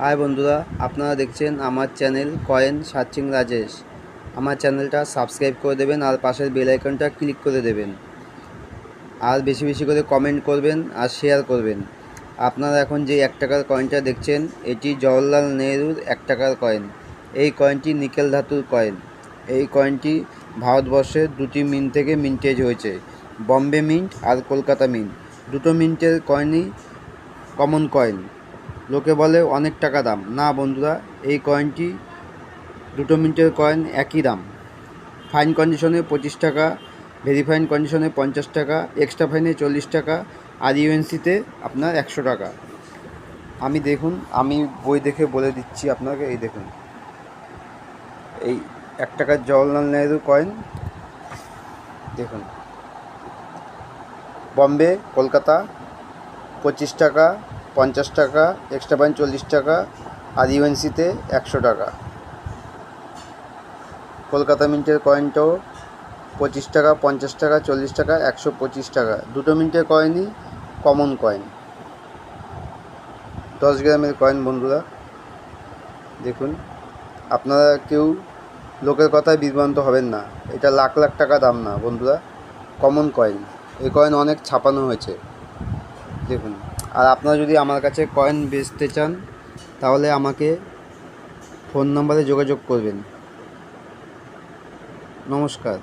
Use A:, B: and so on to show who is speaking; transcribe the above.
A: High বন্ধুরা, আপনারা দেখছেন আমার চ্যানেল কয়েন সার্চিং রাজেশ। আমার চ্যানেলটা সাবস্ক্রাইব করে দেবেন আর পাশের বেল আইকনটা ক্লিক করে দেবেন। আর বেশি বেশি করে কমেন্ট করবেন আর শেয়ার করবেন। আপনারা এখন যে এক টাকার কয়েনটা দেখছেন, এটি জওহরলাল নেহরুর এক টাকার কয়েন। এই কয়েনটি নিকেল ধাতুর কয়েন। এই কয়েনটি ভারতবর্ষের দুটি মিন্ট থেকে মিন্টেজ হয়েছে। বম্বে মিন্ট আর কলকাতা মিন্ট। দুটো মিন্টের কয়েনই কমন কয়েন লোকে বলে অনেক টাকা দাম। না বন্ধুরা, এই কয়েনটি দুটো মিনিটের কয়েন একই দাম। ফাইন কন্ডিশনে পঁচিশ টাকা ভেরিফাইন কন্ডিশনে পঞ্চাশ টাকা এক্সট্রা ফাইনে চল্লিশ টাকা, আর ইউএনসিতে আপনার একশো টাকা। আমি দেখুন, আমি বই দেখে বলে দিচ্ছি আপনাকে, এই দেখুন। এই এক টাকার জওয়াহরলাল নেহরু কয়েন দেখুন। বম্বে কলকাতা পঁচিশ টাকা পঞ্চাশ টাকা এক্সট্রা ফাইন চল্লিশ টাকা, আর ইউএনসিতে একশো টাকা। কলকাতা মিন্টের কয়েনটাও পঁচিশ টাকা, পঞ্চাশ টাকা, চল্লিশ টাকা, একশো পঁচিশ টাকা। দুটো মিন্টের কয়েনই কমন কয়েন দশ গ্রামের কয়েন বন্ধুরা। দেখুন, আপনারা কেউ লোকের কথায় বিভ্রান্ত হবেন না। এটা লাখ লাখ টাকা দাম না, বন্ধুরা। কমন কয়েন এই কয়েন অনেক ছাপানো হয়েছে। দেখুন। আর আপনারা যদি আমার কাছে কয়েন বেচতে চান, তাহলে আমাকে ফোন নম্বরে যোগাযোগ করবেন। নমস্কার।